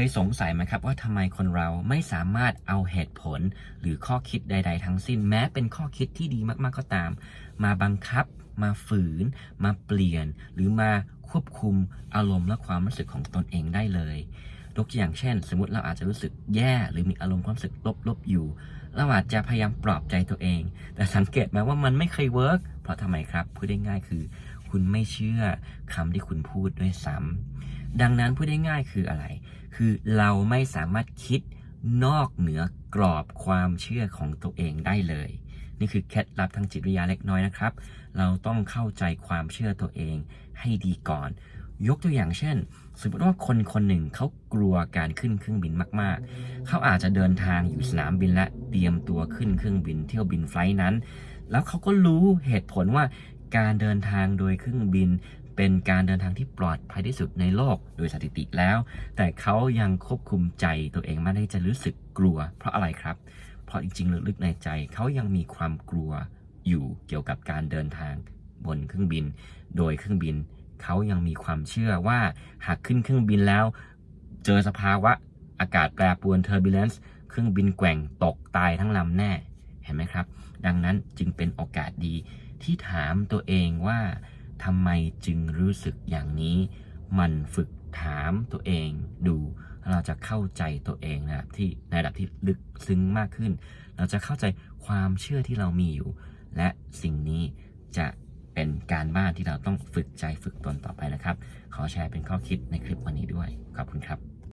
ยสงสัยไหมครับว่าทำไมคนเราไม่สามารถเอาเหตุผล หรือข้อคิดใด ๆ ทั้งสิ้น แม้เป็นข้อคิดที่ดีมากๆก็ตาม มาบังคับ มาฝืน มาเปลี่ยน หรือมาควบคุมอารมณ์และความรู้สึกของตนเองได้เลยยกตัวอย่างเช่น สมมติเราอาจจะรู้สึกแย่ หรือมีอารมณ์ความรู้สึกลบๆอยู่ เราอาจจะพยายามปลอบใจตัวเอง แต่สังเกตไหมว่ามันไม่เคยเวิร์กเพราะทำไมครับพูดได้ง่ายคือ คุณไม่เชื่อคำที่คุณพูดด้วยซ้ำดังนั้นพูดได้ง่ายคืออะไร คือเราไม่สามารถคิดนอกเหนือกรอบความเชื่อของตัวเองได้เลย นี่คือเคล็ดลับทางจิตวิทยาเล็กน้อยนะครับ เราต้องเข้าใจความเชื่อตัวเองให้ดีก่อน ยกตัวอย่างเช่น สมมติว่าคนคนหนึ่งเขากลัวการขึ้นเครื่องบินมาก ๆ เขาอาจจะเดินทางอยู่สนามบินและเตรียมตัวขึ้นเครื่องบินเที่ยวบินไฟล์นั้น แล้วเขาก็รู้เหตุผลว่าการเดินทางโดยเครื่องบิน เป็นการเดินทางที่ปลอดภัยที่สุดในโลกโดยสถิติแล้ว แต่เขายังควบคุมใจตัวเองไม่ได้จะรู้สึกกลัว เพราะอะไรครับ เพราะจริงๆลึกๆในใจเขายังมีความกลัวอยู่เกี่ยวกับการเดินทางบนเครื่องบิน โดยเครื่องบิน เขายังมีความเชื่อว่าหากขึ้นเครื่องบินแล้ว เจอสภาวะอากาศแปรปรวน turbulence เครื่องบินแกว่งตกตายทั้งลำแน่เห็นไหมครับ ดังนั้นจึงเป็นโอกาสดีที่ถามตัวเองว่า ทำไมจึงรู้สึกอย่างนี้ มันฝึกถามตัวเองดูเราจะเข้าใจตัวเองนะครับที่ในระดับที่ลึกซึ้งมากขึ้น เราจะเข้าใจความเชื่อที่เรามีอยู่ และสิ่งนี้จะเป็นการบ้านที่เราต้องฝึกใจฝึกตนต่อไปนะครับ ขอแชร์เป็นข้อคิดในคลิปวันนี้ด้วย ขอบคุณครับ